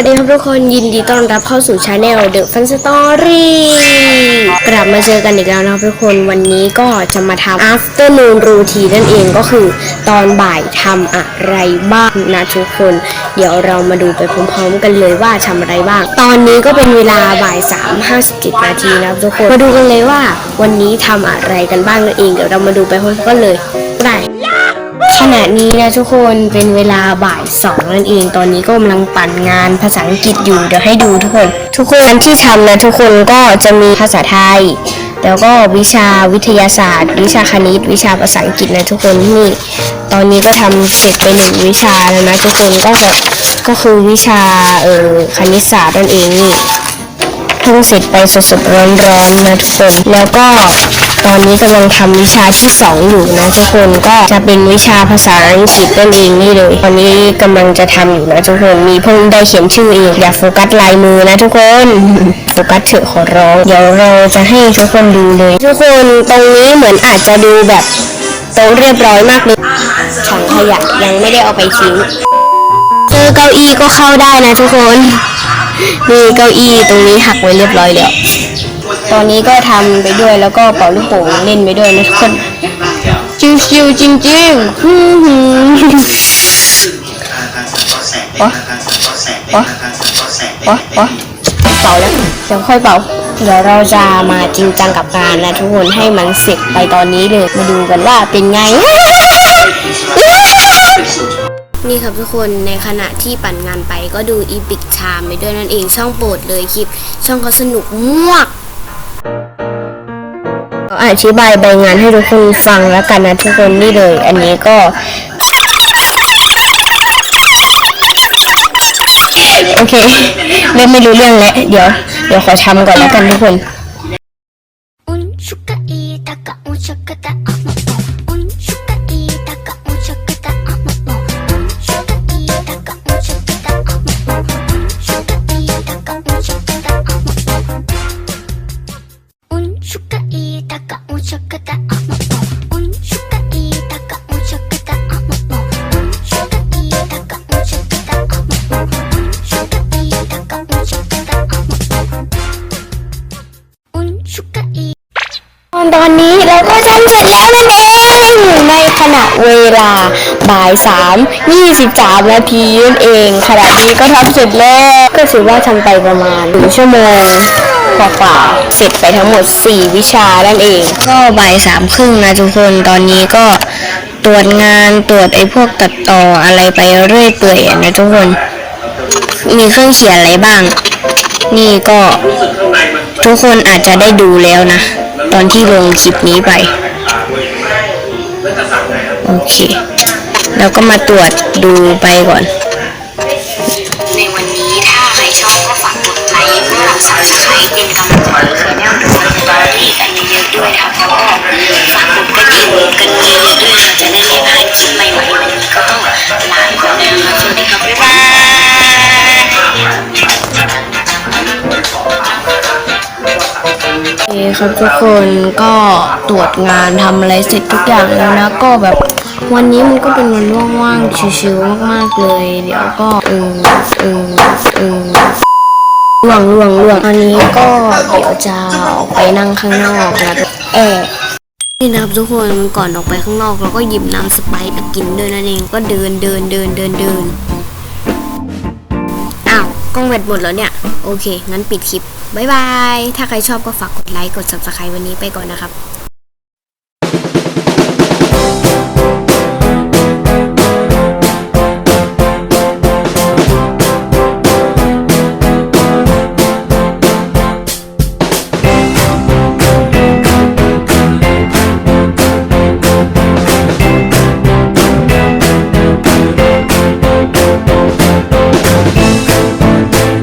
วัสดีครับทุกคนยินดีต้อนรับเข้าสู่ชาแนล The Fun Story กลับมาเจอกันอีกแล้วนะครับทุกคนวันนี้ก็จะมาทำ afternoon routine นั่นเองก็คือตอนบ่ายทำอะไรบ้างนะทุกคน เดี๋ยวเรามาดูไปพร้อมๆกันเลยว่าทำอะไรบ้าง ตอนนี้ก็เป็นเวลาบ่าย3 57นาทีนะครับทุกคน มาดูกันเลยว่าวันนี้ทำอะไรกันบ้างนั่นเอง เดี๋ยวเรามาดูไปพร้อมกันเลยได้ ขณะนี้นะทุกคนเป็นเวลาบ่ายสองนั่นเอง ตอนนี้ก็กำลังปั่นงานภาษาอังกฤษอยู่เดี๋ยวให้ดูทุกคน ทุกคนที่ทำนะทุกคนก็จะมีภาษาไทย แล้วก็วิชาวิทยาศาสตร์ วิชาคณิต วิชาภาษาอังกฤษนะทุกคนนี่ ตอนนี้ก็ทำเสร็จไปหนึ่งวิชาแล้วนะทุกคนก็แบบก็คือวิชาเอ่อคณิตศาสตร์นั่นเองนี่เพิ่งเสร็จไปสดๆร้อนๆนะทุกคนแล้วก็ ตอนนี้กำลังทำวิชาที่สองอยู่นะทุกคนก็จะเป็นวิชาภาษาอังกฤษนั่นเองนี่เลยตอนนี้กำลังจะทำอยู่นะทุกคนมีเพิ่งได้เขียนชื่อเองอย่าโฟกัสลายมือนะทุกคนโฟกัสเถอะขอร้องเดี๋ยวเราจะให้ทุกคนดูเลย ทุกคนตรงนี้เหมือนอาจจะดูแบบโต๊ะเรียบร้อยมากเลยถังขยะยังไม่ได้เอาไปทิ้งเจอเก้าอี้ก็เข้าได้นะทุกคนมีเก้าอี้ตรงนี้หักไว้เรียบร้อยแล้ว ตอนนี้ก็ทำไปด้วยแล้วก็เป่าลูกโป่งเล่นไปด้วยนะทุกคนชิวๆจริงๆฮึ่มๆวะวะวะวะเป่าแล้วเดี๋ยวค่อยเป่าเดี๋ยวเราจะมาจริงจังกับงานนะทุกคนให้มันเสร็จไปตอนนี้เลยมาดูกันว่าเป็นไงนี่ครับทุกคนในขณะที่ปั่นงานไปก็ดูอีพิกชามไปด้วยนั่นเองช่องโปรดเลยคลิป ช่องเขาสนุกมาก อธิบายใบงานให้ทุกคนฟังแล้วกันนะทุกคนนี่เลย อันนี้ก็โอเคเริ่มไม่รู้เรื่องแล้วเดี๋ยว เดี๋ยวขอทำก่อนแล้วกันทุกคน ตอนนี้เราก็ทำเสร็จแล้วนั่นเอง ในขณะเวลาบ่ายสามยี่สิบสามนาทีนั่นเองขณะนี้ก็ทำเสร็จแล้ว ก็ถือว่าทำไปประมาณหนึ่งชั่วโมง กว่าๆเสร็จไปทั้งหมด 4 วิชานั่นเอง ก็บ่ายสามครึ่งนะทุกคนตอนนี้ก็ตรวจงานตรวจไอ้พวกตัดต่ออะไรไปเรื่อยเปื่อยนะทุกคน มีเครื่องเขียนอะไรบ้าง นี่ก็ทุกคนอาจจะได้ดูแล้วนะ ตอนที่ลงคลิปนี้ไป โอเค แล้วก็มาตรวจดูไปก่อน ในวันนี้ถ้าใครชอบก็ฝากกดไลค์กดซับสไคร ต์เป็นกำลังใจให้ชาแนลดูสตอรี่กันเยอะๆด้วยนะครับแล้วก็ฝากกดกระดิ่งกันเยอะๆด้วยค่ะจะได้ไม่พลาดคลิปใหม่ๆวันนี้ก็ต้องลาไปก่อนนะครับสวัสดีครับบ๊ายบายโอเคครับทุกคนก็ตรวจงานทำอะไรเสร็จทุกอย่างแล้วนะก็แบบวันนี้มันก็เป็นวันว่างๆชิวๆมากๆเลย เดี๋ยวก็เออเออเออ ล่วงล่วงล่วงอันนี้ก็เดี๋ยวจะออกไปนั่งข้างนอกนะแอบนี่นะครับทุกคนก่อนออกไปข้างนอกเราก็หยิบน้ำสไปซ์มากินด้วยนั่นเองก็เดินเดินเดินเดินเดินอ้าวกล้องแบตหมดแล้วเนี่ย โอเค งั้นปิดคลิป บ๊ายบาย ถ้าใครชอบก็ฝากกดไลค์กด subscribe วันนี้ไปก่อนนะครับ